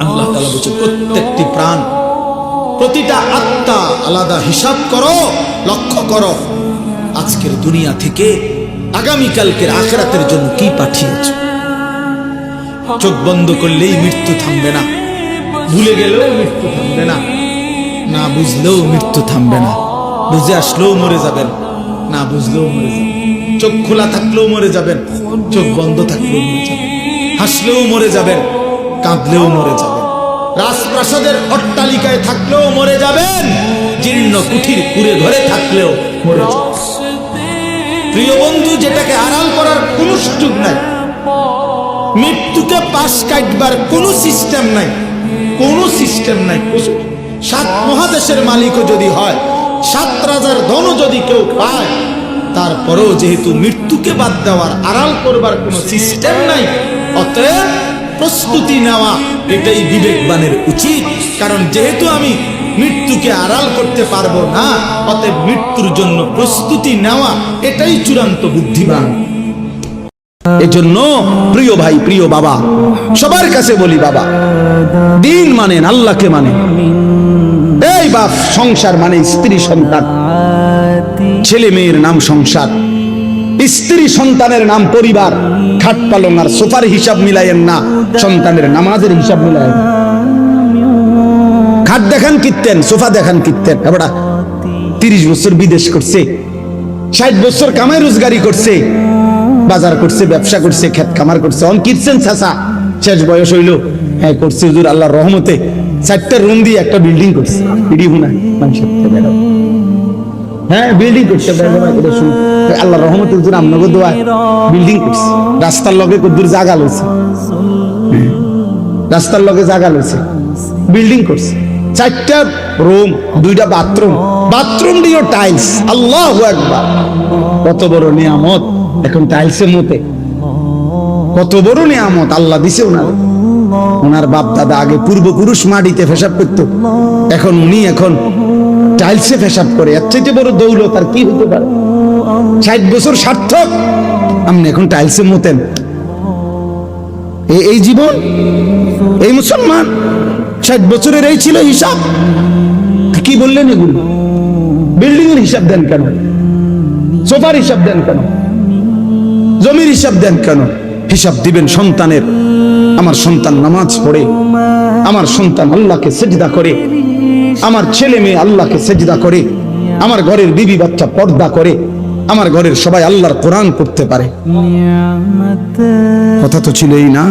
আল্লাহ তালা বলছে, প্রত্যেকটি প্রাণ, প্রতিটা আত্মা আলাদা হিসাব করো, লক্ষ্য করো, আজকের দুনিয়া থেকে আগামীকালকের আখরাতের জন্য কি পাঠিয়েছ? চোখ বন্ধ করলেই মৃত্যু থামবে না। ভুলে গেলেও মৃত্যু থামবে না। না বুঝলেও মৃত্যু থামবে না। বুঝে আসলেও মরে যাবেন। না বুঝলেও মরে যাবেন। চোখ খোলা থাকলেও মরে যাবেন। চোখ বন্ধ থাকলেও মরে যাবেন। হাসলেও মরে যাবেন। কাঁদলেও মরে যাবেন। রাজপ্রাসাদের অট্টালিকায় থাকলেও মরে যাবেন। জীর্ণ কুঠির কুড়ে ঘরে থাকলেও মরে যাবেন। প্রিয় বন্ধু, যেটাকে আড়াল করার কোনো সুযোগ নাই। মৃত্যুকে পাশ কাটবার কোনো সিস্টেম নাই। কোনো সিস্টেম নাই। সাত মহাদেশের মালিকও যদি হয়, সাত রাজার ধনও যদি কেউ পায়, তারপরেও যেহেতু মৃত্যুকে বাদ দেওয়ার আড়াল করবার কোনো সিস্টেম নাই, অতএব প্রস্তুতি নেওয়া এটাই বিবেকবানের উচিত। কারণ যেহেতু আমি মৃত্যুকে আড়াল করতে পারব না, অতএব মৃত্যুর জন্য প্রস্তুতি নেওয়া এটাই চূড়ান্ত বুদ্ধিমান। এজন্য প্রিয় ভাই, প্রিয় বাবা, সবার কাছে বলি বাবা, দিন মানেন, আল্লাহকে মানে এই বাপ, সংসার মানে স্ত্রী সন্তান। ছেলে মেয়ের নাম সংসার। স্ত্রী সন্তানের নাম পরিবার। খাট পালং আর সোফার হিসাব মিলাইয়েন না, সন্তানের নামাজের হিসাব মিলাইয়েন খাট দেখান কিনতেন সোফা দেখান কিনতেন এবার তিরিশ বছর বিদেশ করছে, ষাট বছর কামাই রোজগারি করছে, বাজার করছে, ব্যবসা করছে ক্ষেত খামার করছে। অন কিনছেন চাষা শেষ বয়স হইল। হ্যাঁ করছে হুজুর আল্লাহর রহমতে। চারটা রুম দিয়ে একটা বিল্ডিং করছে। ইডি হুনা মানুষের। হ্যাঁ বিল্ডিং করছে। আল্লাহর রহমতে হুজুর আমনগো দোয়া বিল্ডিং করছে। রাস্তার লগে কদ্দুর জাগা লইছে রাস্তার লগে জাগা লইছে বিল্ডিং করছে। চারটা রুম দুইটা বাথরুম বাথরুম দিও টাইলস আল্লাহ একবার কত বড় নিয়ামত। এখন টাইলসের মতে কত বড় নিয়ামত। আল্লাহ দিছে ওনার। ওনার বাপ দাদা আগে পূর্বপুরুষ মাটিতে ফেসাব করতো। এখন উনি এখন টাইলসে ফেসাব করে, এর চাইতে বড় দৌলত আর কি হতে পারে? ষাট বছর সার্থক আপনি এখন টাইলসে মতেন। এই জীবন, এই মুসলমান, ষাট বছরের এই ছিল হিসাব। কি বললেন এগুলো? বিল্ডিং এর হিসাব দেন কেন? সোফার হিসাব দেন কেন? জমির হিসাব দেন কেন? হিসাব দিবেন সন্তানের। আমার সন্তান নামাজ পড়ে আমার সন্তান আল্লাহকে সেজদা করে আমার ছেলে মেয়ে আল্লাহকে সেজদা করে আমার ঘরের বিবি বাচ্চা পর্দা করে আমার ঘরের সবাই আল্লাহর কোরআন করতে পারে। কথা তো ছিল এই না